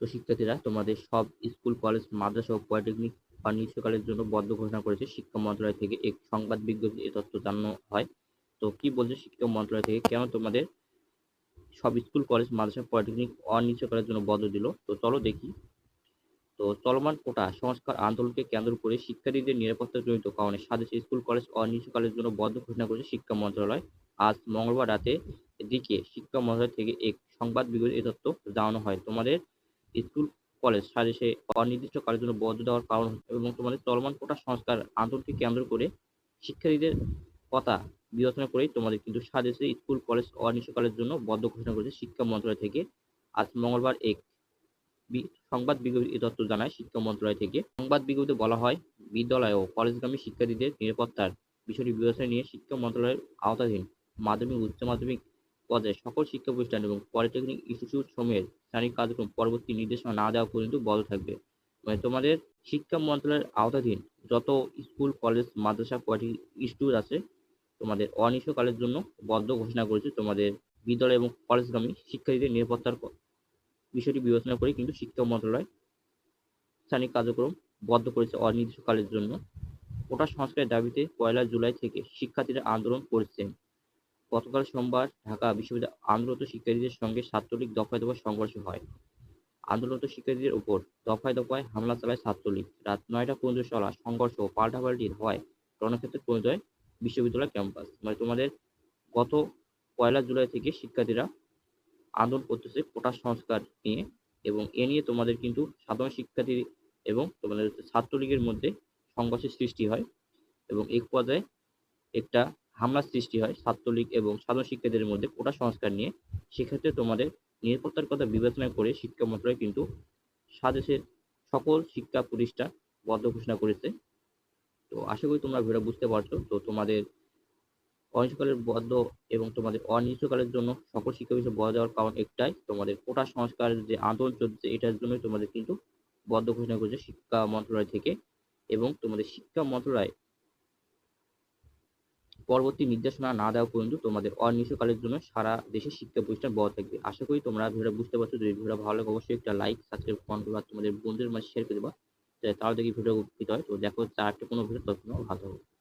তো শিক্ষার্থীরা তোমাদের সব স্কুল, কলেজ, মাদ্রাসা ও পলিটেকনিক অনির্দিষ্টকালের জন্য বদ্ধ ঘোষণা করেছে। শিক্ষা মন্ত্রণালয় থেকে এক সংবাদ বিজ্ঞপ্তি এ তথ্য জানানো হয়। তো কি বলছে শিক্ষা মন্ত্রণালয় থেকে? কেন তোমাদের সব স্কুল, কলেজ, মাদ্রাসা, পলিটেকনিক অনির্দিষ্টকালের জন্য বদ্ধ দিল? তো চলো দেখি। তো চলমান কোটা, সংস্কার, আন্দোলনকে কেন্দ্র করে শিক্ষার্থীদের নিরাপত্তাজনিত কারণে স্বদেশে স্কুল, কলেজ অনির্দিষ্টকালের জন্য বদ্ধ ঘোষণা করেছে শিক্ষা মন্ত্রণালয়। আজ মঙ্গলবার রাতে দিকে শিক্ষা মন্ত্রণালয় থেকে এক সংবাদ বিজ্ঞপ্তি এ তথ্য জানানো হয়। তোমাদের স্কুল, কলেজ স্বদেশে অনির্দিষ্টকালের জন্য বদ্ধ দেওয়ার কারণ এবং তোমাদের চলমান কোটা সংস্কার আন্দোলনকে কেন্দ্র করে শিক্ষার্থীদের কথা বিবেচনা করেই তোমাদের কিন্তু স্বদেশে স্কুল, কলেজ অনির্দিষ্টকালের জন্য বদ্ধ ঘোষণা করেছে শিক্ষা মন্ত্রণালয় থেকে। আজ মঙ্গলবার এক সংবাদ বিজ্ঞপ্তি এ তথ্য জানায় শিক্ষা মন্ত্রণালয় থেকে। সংবাদ বিজ্ঞপ্তিতে বলা হয়, বিদ্যালয় ও কলেজগামী শিক্ষার্থীদের নিরাপত্তার বিষয়টি বিবেচনায় নিয়ে শিক্ষা মন্ত্রণালয়ের আওতাধীন মাধ্যমিক, উচ্চ মাধ্যমিক পর্যায়ে সকল শিক্ষা প্রতিষ্ঠান এবং পলিটেকনিক ইনস্টিটিউট সমূহের স্থানিক কার্যক্রম পরবর্তী নির্দেশনা না দেওয়া পর্যন্ত বন্ধ থাকবে। মানে তোমাদের শিক্ষা মন্ত্রণালয়ের আওতাধীন যত স্কুল, কলেজ, মাদ্রাসা, পলিটেকনিক ইনস্টিটিউট আছে, তোমাদের অনির্দিষ্টকালের জন্য বদ্ধ ঘোষণা করেছে তোমাদের বিদ্যালয় এবং কলেজগামী শিক্ষার্থীদের নিরাপত্তার বিষয়টি বিবেচনা করে কিন্তু শিক্ষা মন্ত্রণালয় স্থানিক কার্যক্রম বদ্ধ করেছে অনির্দিষ্টকালের জন্য। কোটা সংস্কারের দাবিতে পয়লা জুলাই থেকে শিক্ষার্থীরা আন্দোলন করছেন। গতকাল সোমবার ঢাকা বিশ্ববিদ্যালয় আন্দোলনরত শিক্ষার্থীদের সঙ্গে ছাত্রলীগ দফায় দফায় সংঘর্ষ হয়। আন্দোলনরত শিক্ষার্থীদের উপর দফায় দফায় হামলা চালায় ছাত্রলীগ। রাত নয়টা পর্যন্ত চলা সংঘর্ষ পাল্টাপাল্টি হওয়ায় রণক্ষেত্রে হয় বিশ্ববিদ্যালয় ক্যাম্পাস। মানে তোমাদের গত পয়লা জুলাই থেকে শিক্ষার্থীরা আন্দোলন করতেছে কোটা সংস্কার নিয়ে এবং এ নিয়ে তোমাদের কিন্তু সাধারণ শিক্ষার্থী এবং তোমাদের ছাত্রলীগের মধ্যে সংঘর্ষের সৃষ্টি হয় এবং এক পর্যায়ে একটা হামলার সৃষ্টি হয় ছাত্রলীগ এবং সাধারণ শিক্ষার্থীদের মধ্যে কোটা সংস্কার নিয়ে। সেক্ষেত্রে তোমাদের নিরাপত্তার কথা বিবেচনা করে শিক্ষা মন্ত্রণালয় কিন্তু স্বদেশের সকল শিক্ষা প্রতিষ্ঠান বদ্ধ ঘোষণা করেছে। তো আশা করি তোমরা ভিডিও বুঝতে পারছ। তো তোমাদের অনিশ্চয়কালের বদ্ধ এবং তোমাদের অনিশ্চয়কালের জন্য সকল শিক্ষা বিষয় বদ্ধ দেওয়ার কারণ একটাই, তোমাদের কোটা সংস্কারের যে আন্দোলন চলছে এটার জন্যই তোমাদের কিন্তু বদ্ধ ঘোষণা করেছে শিক্ষা মন্ত্রণালয় থেকে। এবং তোমাদের শিক্ষা মন্ত্রণালয় পরবর্তী নির্দেশনা না দেওয়া পর্যন্ত তোমাদের অনিশ্চয়কালের জন্য সারা দেশে শিক্ষা প্রতিষ্ঠান বন্ধ থাকবে। আশা করি তোমরা ভিডিওটা বুঝতে পারছ। যদি ভিডিও ভালো লাগে, অবশ্যই একটা লাইক সাবস্ক্রাইব কমেন্ট করবা তোমাদের বন্ধুদের মাঝে শেয়ার করে দেবা। তাহলে দেখি ভিডিও উপকৃত হয়। তো দেখো একটা কোনো ভিডিও তখন ভালো হবে